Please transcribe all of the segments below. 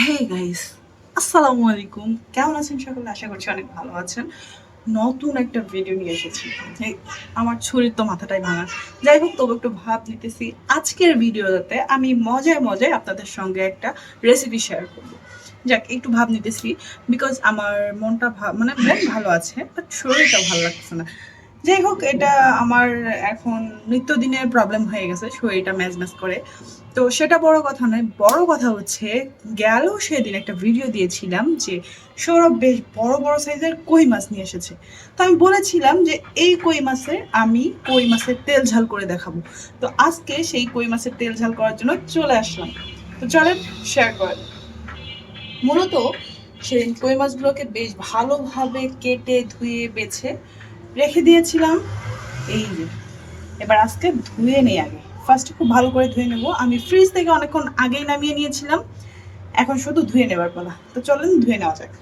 Hey guys আসসালামু আলাইকুম। কেমন আছেন সকলে? আশা করছি অনেক ভালো আছেন। নতুন একটা ভিডিও নিয়ে এসেছি। আমার শরীর তো মাথাটাই ভাঙা। যাই হোক, তবু একটু ভাব নিতেছি। আজকের ভিডিওতে আমি মজায় মজায় আপনাদের সঙ্গে একটা রেসিপি শেয়ার করব। যাক, একটু ভাব নিতেছি। বিকজ আমার মনটা মানে মন ভালো আছে বাট শরীরটা ভালো লাগছে না। যাই হোক, এটা আমার এখন নিত্যদিনের প্রবলেম হয়ে গেছে শরীরটা ম্যাজ ম্যাজ করে। তো সেটা বড় কথা নয়, বড় কথা হচ্ছে গেল সেদিন একটা ভিডিও দিয়েছিলাম যে সৌরভ বেশ বড় বড় সাইজের কই মাছ নিয়ে এসেছে। তো আমি বলেছিলাম যে এই কই মাছের আমি কই মাছের তেল ঝাল করে দেখাবো। তো আজকে সেই কই মাছের তেল ঝাল করার জন্য চলে আসলাম। তো চলেন শেয়ার করেন মূলত সেদিন কই মাছগুলোকে বেশ ভালোভাবে কেটে ধুয়ে বেছে রেখে দিয়েছিলাম। এই যে, এবার আজকে ধুয়ে নেই আগে। ফার্স্টে খুব ভালো করে ধুয়ে নেব। আমি ফ্রিজ থেকে অনেকক্ষণ আগেই নামিয়ে নিয়েছিলাম। এখন শুধু ধুয়ে নেবার পালা। তো চলেন ধুয়ে নেওয়া যাক।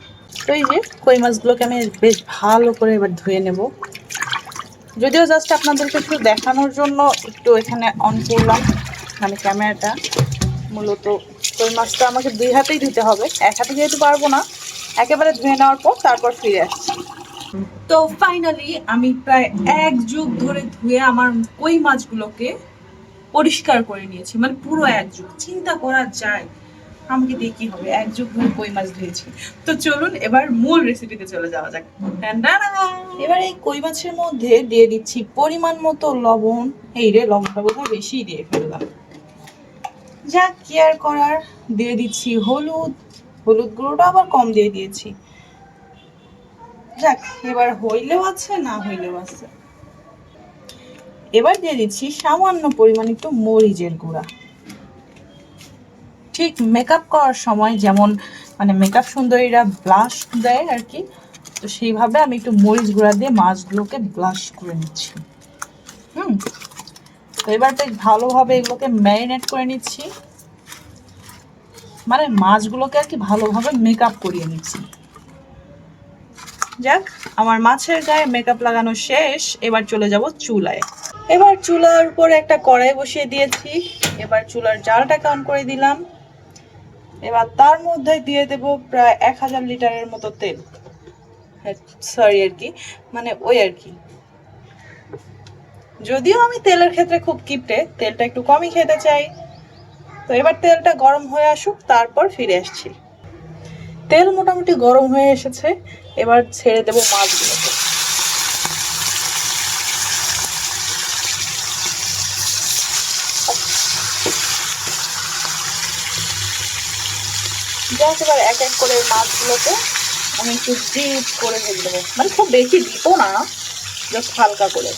তো এই যে, কই মাছগুলোকে আমি বেশ ভালো করে এবার ধুয়ে নেব। যদিও জাস্ট আপনাদেরকে একটু দেখানোর জন্য একটু এখানে অন করলাম মানে ক্যামেরাটা মূলত কই মাছটা আমাকে দুই হাতেই ধুতে হবে। এক হাতে যেহেতু পারব না, একেবারে ধুয়ে নেওয়ার পর তারপর ফিরে আসছি। তো ফাইনালি আমি প্রায় এক যুগ ধরে ধুয়ে আমার কই মাছগুলোকে পরিষ্কার করে নিয়েছি মানে পুরো এক যুগ। চিন্তা করা যায়, আমাকে দিয়ে কি হবে? এক যুগ ধরে কই মাছ ধুয়েছি। তো চলুন এবার মূল রেসিপিতে চলে যাওয়া যাক। এবার এই কই মাছের মধ্যে দিয়ে দিচ্ছি পরিমাণ মতো লবণ। এই রে, লবণটা বোধহয় বেশি দিয়ে ফেললাম। যা কেয়ার করার, দিয়ে দিচ্ছি হলুদ। হলুদ গুঁড়োটা আবার কম দিয়ে দিয়েছি। যাক, এবার হইলেও আছে, না হইলেও আছে। এবার দিয়ে দিচ্ছি সামান্য পরিমাণ একটু মরিচের গুঁড়া। ঠিক মেকআপ করার সময় যেমন মানে মেকআপ সুন্দরীরা ব্লাশ দেয় আর কি, তো সেইভাবে আমি একটু মরিচ গুঁড়া দিয়ে মাছগুলোকে ব্লাশ করে নিচ্ছি। হুম, তো এবার বেশ ভালোভাবে এগুলোকে ম্যারিনেট করে নিচ্ছি। মানে মাছগুলোকে আর কি ভালোভাবে মেকআপ করিয়ে নিচ্ছি। যাক, আমার মাছের গায়ে মেকআপ লাগানো শেষ, এবার চলে যাব চুলায়। এবার চুলার উপরে একটা কড়াই বসিয়ে দিয়েছি, এবার চুলার জালটাকে অন করে দিলাম। এবার তার মধ্যে দিয়ে দেব প্রায় এক হাজার লিটারের মতো তেল। সরি আর কি মানে ওই আর কি। যদিও আমি তেলের ক্ষেত্রে খুব কিপটে, তেলটা একটু কমই খেতে চাই। তো এবার তেলটা গরম হয়ে আসুক, তারপর ফিরে আসছি। তেল মোটামুটি গরম হয়ে এসেছে। এবার ছেড়ে দেব মাছগুলোকে। যাক এবার এক এক করে মাছগুলোকে আমি একটু ডিপ করে ভেজে দেবো মানে খুব বেশি ডিপও না, জাস্ট হালকা করে।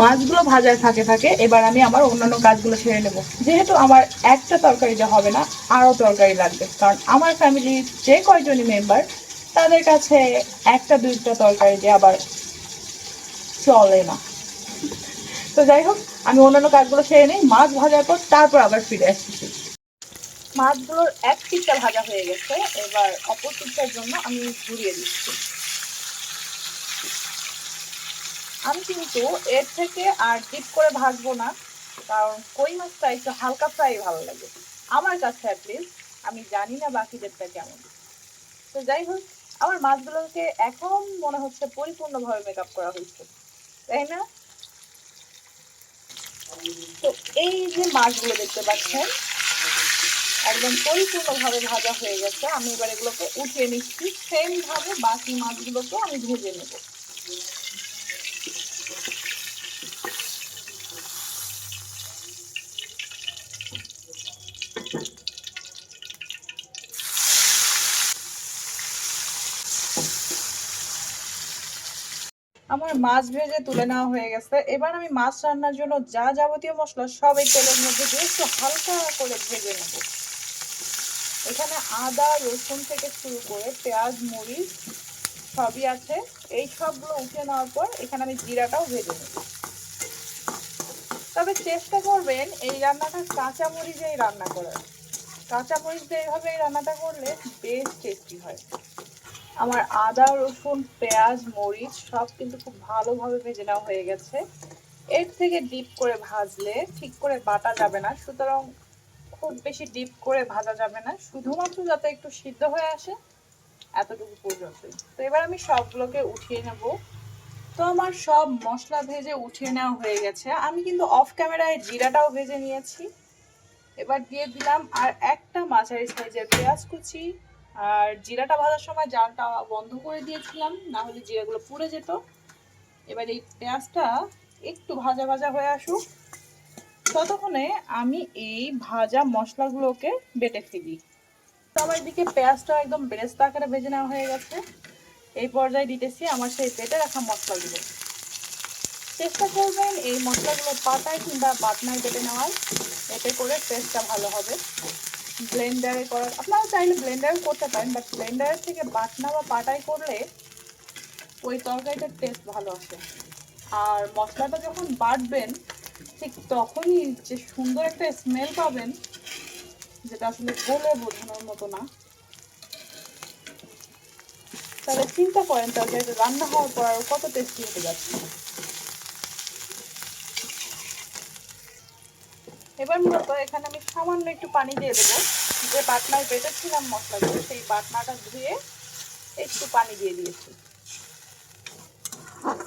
মাছগুলো ভাজার ফাঁকে ফাঁকে এবার আমি আমার অন্যান্য কাজগুলো সেরে নেব। যেহেতু আমার একটা তরকারিতে হবে না, আরও তরকারি লাগবে। কারণ আমার ফ্যামিলির যে কয়জনই মেম্বার তাদের কাছে একটা দুইটা তরকারি দিয়ে আবার চলে না। তো যাই হোক, আমি অন্যান্য কাজগুলো সেরে নিই, মাছ ভাজার পর তারপর আবার ফিরে আসছি। মাছগুলোর এক পিঠটা ভাজা হয়ে গেছে, এবার অপর পিঠটার জন্য আমি ঘুরিয়ে দিচ্ছি। আমি কিন্তু এর থেকে আর ডিপ করে ভাজবো না, কারণ কই মাছটা একটু হালকা ফ্রাই ভালো লাগে। আমার কাছে অ্যাটলিস্ট আমি জানি না বাকিদেরটা কেমন। তো যাই হোক আমার মাছগুলোকে এখন মনে হচ্ছে পরিপূর্ণভাবে মেকআপ করা হয়েছে, তাই না? তো এই যে মাছগুলো দেখতে পাচ্ছেন, একদম পরিপূর্ণভাবে ভাজা হয়ে গেছে। আমি এবার এগুলোকে উঠিয়ে নিচ্ছি। সেমভাবে বাকি মাছগুলোকেও আমি ভেজে নেব। আমার মাছ ভেজে তুলে নেওয়া হয়ে গেছে। এবার আমি মাছ রান্নার জন্য যা যাবতীয় মশলা সব এই তেলের মধ্যে দিয়ে একটু হালকা করে ভেজে নেব। এখানে আদা, রসুন থেকে শুরু করে পেঁয়াজ, মরিচ সবই আছে। এই সবগুলো উঠিয়ে নেওয়ার পর এখানে আমি জিরাটাও ভেজে নেব। তবে চেষ্টা করবেন এই রান্নাটা কাঁচা মরিচেই রান্না করার। কাঁচা মরিচ দিয়ে এইভাবে এই রান্নাটা করলে বেশ টেস্টি হয়। আমার আদা, রসুন, পেঁয়াজ, মরিচ সব কিন্তু খুব ভালোভাবে ভেজে নেওয়া হয়ে গেছে। এর থেকে ডিপ করে ভাজলে ঠিক করে বাটা যাবে না, সুতরাং খুব বেশি ডিপ করে ভাজা যাবে না, শুধুমাত্র যাতে একটু সিদ্ধ হয়ে আসে এতটুকু পর্যন্ত। তো এবার আমি সবগুলোকে উঠিয়ে নেব। তো আমার সব মশলা ভেজে উঠিয়ে নেওয়া হয়ে গেছে। আমি কিন্তু অফ ক্যামেরায় জিরাটাও ভেজে নিয়েছি। এবার দিয়ে দিলাম আর একটা মাঝারি সাইজের পেঁয়াজ কুচি। আর জিরাটা ভাজার সময় জালটা বন্ধ করে দিয়েছিলাম, না হলে জিরাগুলো পুড়ে যেত। এবার এই পেঁয়াজটা একটু ভাজা ভাজা হয়ে আসুক। ততক্ষণে আমি এই ভাজা মশলাগুলোকে বেটে ফেলি। আমার এদিকে পেঁয়াজটা একদম বেরেস্তা আকারে ভেজে নেওয়া হয়ে গেছে। এই পর্যায়ে দিতেছি আমার সেই পেটে রাখা মশলাগুলো। চেষ্টা করবেন এই মশলাগুলো পাতায় কিংবা বাটনায় বেটে নেওয়ার। এতে করে টেস্টটা ভালো হবে। ব্লেন্ডারে করার, আপনারা চাইলে ব্লেন্ডারে করতে পারেন বাট ব্লেন্ডারের থেকে বাটনা বা পাটায় করলে ওই তরকারিটার টেস্ট ভালো আসে। আর মশলাটা যখন বাটবেন, ঠিক তখনই যে সুন্দর একটা স্মেল পাবেন, যেটা আসলে বলে বোঝানোর মতো না। তাহলে চিন্তা করেন তরকারিটা রান্না হওয়ার পর কত টেস্টি হতে যাচ্ছে এবার মূলত এখানে আমি সামান্য একটু পানি দিয়ে দেবো। যে বাটনায় বেটেছিলাম মশলাগুলো, সেই বাটনাটা ধুয়ে একটু পানি দিয়ে দিয়েছি।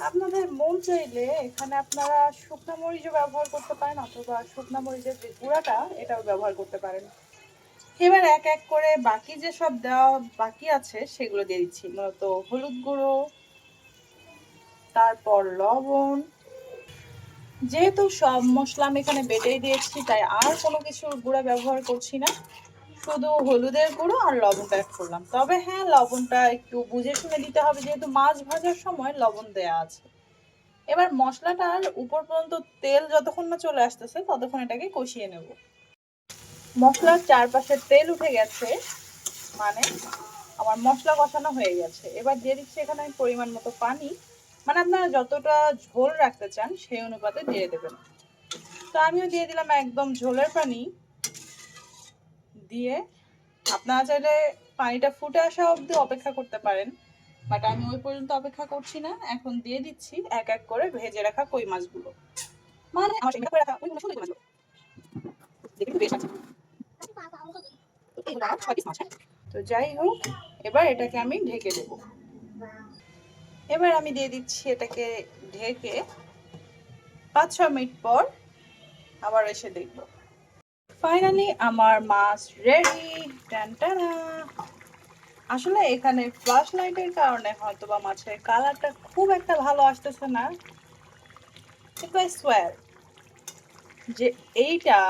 আপনাদের মন চাইলে এখানে আপনারা শুকনো মরিচও ব্যবহার করতে পারেন অথবা শুকনো মরিচের যে গুঁড়াটা, এটাও ব্যবহার করতে পারেন। এবার এক এক করে বাকি যে সব দেওয়া বাকি আছে, সেগুলো দিয়ে দিচ্ছি। মূলত হলুদ গুঁড়ো, তারপর লবণ যেহেতু সব মশলা আমি এখানে বেটেই দিয়েছি, তাই আর কোনো কিছু গুঁড়া ব্যবহার করছি না। শুধু হলুদের গুঁড়ো আর লবণটা অ্যাড করলাম। তবে হ্যাঁ লবণটা একটু বুঝে শুনে দিতে হবে, যেহেতু মাছ ভাজার সময় লবণ দেয়া আছে। এবার মশলাটার উপর পর্যন্ত তেল যতক্ষণ না চলে আসতেছে, ততক্ষণ এটাকে কষিয়ে নেব। মশলার চারপাশে তেল উঠে গেছে মানে আমার মশলা কষানো হয়ে গেছে। এবার দিয়ে দিচ্ছি এখানে পরিমাণ মতো পানি। মানে আপনারা যতটা ঝোল রাখতে চান সেই অনুপাতে দিয়ে দেবেন। তো আমিও দিয়ে দিলাম একদম ঝোলের পানি। দিয়ে আপনারা চাইলে পানিটা ফুটে আসা অবধি অপেক্ষা করতে পারেন, বাট আমি ওই পর্যন্ত অপেক্ষা করছি না। এখন দিয়ে দিচ্ছি এক এক করে ভেজে রাখা কই মাছগুলো। মানে? তো যাই হোক, এবার এটাকে আমি ঢেকে দেবো। এবার আমি দিয়ে দিচ্ছি এটাকে ঢেকে পাঁচ ছ মিনিট পর আবার এসে দেখব। ফাইনালি আমার মাছ রেডি টানটানা আসলে এখানে ফ্লাশ লাইটের কারণে হয়তো বা মাছের কালারটা খুব একটা ভালো আসতেছে না। যে এইটা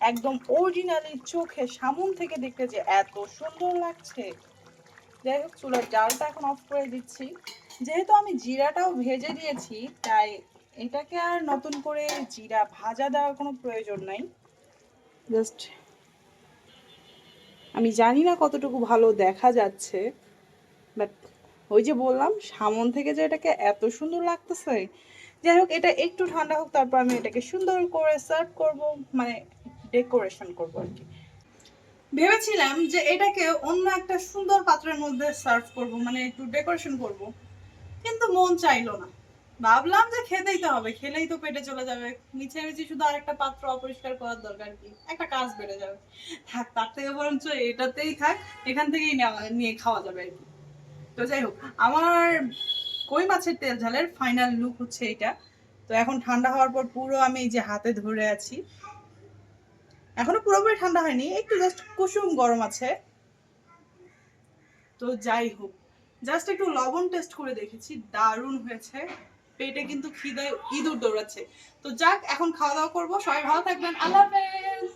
একদম অরিজিনালি চোখে সামন থেকে দেখতে যে এত সুন্দর লাগছে। যাই হোক, চুলার জালটা এখন অফ করে দিচ্ছি। যেহেতু আমি জিরাটাও ভেজে দিয়েছি, তাই এটাকে আর নতুন করে জিরা ভাজা দেওয়ার কোনো প্রয়োজন নাই। জাস্ট আমি জানি না কতটুকু ভালো দেখা যাচ্ছে, বাট ওই যে বললাম, সামন থেকে যে এটাকে এত সুন্দর লাগতেছে। যাই হোক, এটা একটু ঠান্ডা হোক, তারপর আমি এটাকে সুন্দর করে সার্ভ করব মানে ডেকোরেশন করব আর কি। ভেবেছিলাম যে এটাকে অন্য একটা সুন্দর পাত্রের মধ্যে সার্ভ করব মানে একটু ডেকোরেশন করব। কিন্তু মন চাইলো না। ভাবলাম যে খেতেই তো হবে, খেলেই তো পেটে চলে যাবে। নিচে নিচে শুধু আরেকটা পাত্র অপরিষ্কার করার দরকার কি? একটা কাজ বেড়ে যাবে। থাক, তার থেকে বরঞ্চ এটাতেই থাক, এখান থেকেই নিয়ে খাওয়া যাবে আর কি। তো যাই হোক, আমার কই মাছের তেল ঝালের ফাইনাল লুক হচ্ছে এটা তো এখন ঠান্ডা হওয়ার পর পুরো আমি এই যে হাতে ধরে আছি এখনও পুরোপুরি ঠান্ডা হয়নি, একটু জাস্ট কুসুম গরম আছে। তো যাই হোক জাস্ট একটু লবণ টেস্ট করে দেখেছি, দারুণ হয়েছে। পেটে কিন্তু খিদে ইঁদুর দৌড়াচ্ছে। তো যাক, এখন খাওয়া দাওয়া করব, সবাই ভালো থাকবেন, আল্লাহ হাফেজ।